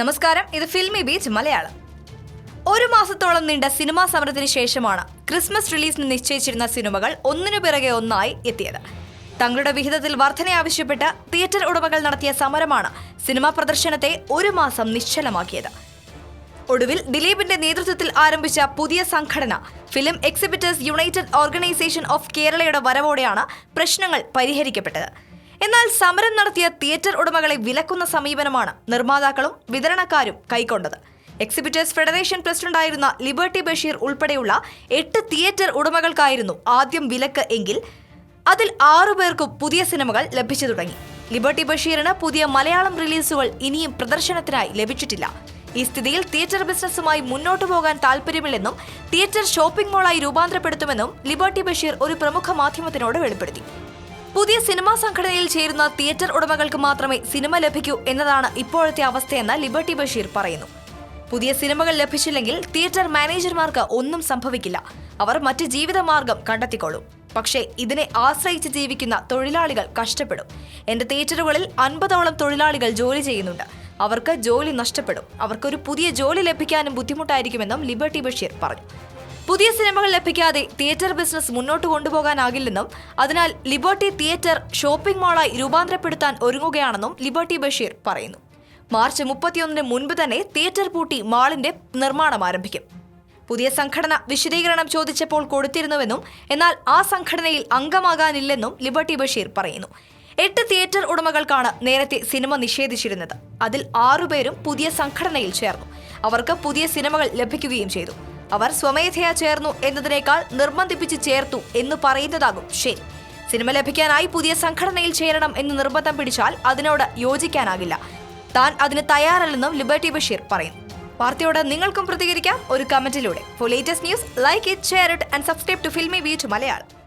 നമസ്കാരം ഇത് filmy beach Malayalam. ഒരു മാസത്തോളം നീണ്ട സിനിമാ സമരത്തിന് ശേഷമാണ് ക്രിസ്മസ് റിലീസിന് നിശ്ചയിച്ചിരുന്ന സിനിമകൾ ഒന്നിനു പിറകെ ഒന്നായി എത്തിയത്. തങ്ങളുടെ വിഹിതത്തിൽ വർധന ആവശ്യപ്പെട്ട് തിയേറ്റർ ഉടമകൾ നടത്തിയ സമരമാണ് സിനിമാ പ്രദർശനത്തെ ഒരു മാസം നിശ്ചലമാക്കിയത്. ഒടുവിൽ ദിലീപിന്റെ നേതൃത്വത്തിൽ ആരംഭിച്ച പുതിയ സംഘടന film exhibitors united organisation of കേരളയുടെ വരവോടെയാണ് പ്രശ്നങ്ങൾ പരിഹരിക്കപ്പെട്ടത്. എന്നാൽ സമരം നടത്തിയ തിയേറ്റർ ഉടമകളെ വിലക്കുന്ന സമീപനമാണ് നിർമ്മാതാക്കളും വിതരണക്കാരും കൈക്കൊണ്ടത്. എക്സിബിറ്റേഴ്സ് ഫെഡറേഷൻ പ്രസിഡന്റായിരുന്ന ലിബർട്ടി ബഷീർ ഉൾപ്പെടെയുള്ള എട്ട് തിയേറ്റർ ഉടമകൾക്കായിരുന്നു ആദ്യം വിലക്ക് എങ്കിൽ അതിൽ ആറു പേർക്ക് പുതിയ സിനിമകൾ ലഭിച്ചു തുടങ്ങി. ലിബർട്ടി ബഷീറിന് പുതിയ മലയാളം റിലീസുകൾ ഇനിയും പ്രദർശനത്തിനായി ലഭിച്ചിട്ടില്ല. ഈ സ്ഥിതിയിൽ തിയേറ്റർ ബിസിനസ്സുമായി മുന്നോട്ടു പോകാൻ താല്പര്യമില്ലെന്നും തിയേറ്റർ ഷോപ്പിംഗ് മോളായി രൂപാന്തരപ്പെടുത്തുമെന്നും ലിബർട്ടി ബഷീർ ഒരു പ്രമുഖ മാധ്യമത്തിനോട് വെളിപ്പെടുത്തി. പുതിയ സിനിമാ സംഘടനയിൽ ചേരുന്ന തിയേറ്റർ ഉടമകൾക്ക് മാത്രമേ സിനിമ ലഭിക്കൂ എന്നതാണ് ഇപ്പോഴത്തെ അവസ്ഥയെന്ന് ലിബർട്ടി ബഷീർ പറയുന്നു. പുതിയ സിനിമകൾ ലഭിച്ചില്ലെങ്കിൽ തിയേറ്റർ മാനേജർമാർക്ക് ഒന്നും സംഭവിക്കില്ല. അവർ മറ്റ് ജീവിതമാർഗം കണ്ടെത്തിക്കൊള്ളും. പക്ഷേ ഇതിനെ ആശ്രയിച്ച് ജീവിക്കുന്ന തൊഴിലാളികൾ കഷ്ടപ്പെടും. എന്റെ തിയേറ്ററുകളിൽ അൻപതോളം തൊഴിലാളികൾ ജോലി ചെയ്യുന്നുണ്ട്. അവർക്ക് ജോലി നഷ്ടപ്പെടും. അവർക്കൊരു പുതിയ ജോലി ലഭിക്കാനും ബുദ്ധിമുട്ടായിരിക്കുമെന്നും ലിബർട്ടി ബഷീർ പറഞ്ഞു. പുതിയ സിനിമകൾ ലഭിക്കാതെ തിയേറ്റർ ബിസിനസ് മുന്നോട്ട് കൊണ്ടുപോകാനാകില്ലെന്നും അതിനാൽ ലിബർട്ടി തിയേറ്റർ ഷോപ്പിംഗ് മാളായി രൂപാന്തരപ്പെടുത്താൻ ഒരുങ്ങുകയാണെന്നും ലിബർട്ടി ബഷീർ പറയുന്നു. മാർച്ച് മുപ്പത്തിയൊന്നിന് മുൻപ് തന്നെ തിയേറ്റർ പൂട്ടി മാളിന്റെ നിർമ്മാണം ആരംഭിക്കും. പുതിയ സംഘടന വിശദീകരണം ചോദിച്ചപ്പോൾ കൊടുത്തിരുന്നുവെന്നും എന്നാൽ ആ സംഘടനയിൽ അംഗമാകാനില്ലെന്നും ലിബർട്ടി ബഷീർ പറയുന്നു. എട്ട് തിയേറ്റർ ഉടമകൾക്കാണ് നേരത്തെ സിനിമ നിഷേധിച്ചിരുന്നത്. അതിൽ ആറുപേരും പുതിയ സംഘടനയിൽ ചേർന്നു. അവർക്ക് പുതിയ സിനിമകൾ ലഭിക്കുകയും ചെയ്തു. അവർ സ്വമേധയാ ചേർന്നു എന്നതിനേക്കാൾ നിർബന്ധിപ്പിച്ച് ചേർത്തു എന്ന് പറയുന്നതാകും. ശരി. സിനിമ ലഭിക്കാനായി പുതിയ സംഘടനയിൽ ചേരണം എന്ന് നിർബന്ധം പിടിച്ചാൽ അതിനോട് യോജിക്കാനാകില്ല. താൻ അതിന് തയ്യാറല്ലെന്നും ലിബർട്ടി ബഷീർ പറയുന്നു. വാർത്തയോട് നിങ്ങൾക്കും പ്രതികരിക്കാം. ഒരു കമന്റിലൂടെ. For latest news like it share it and subscribe to Filmibeat Malayalam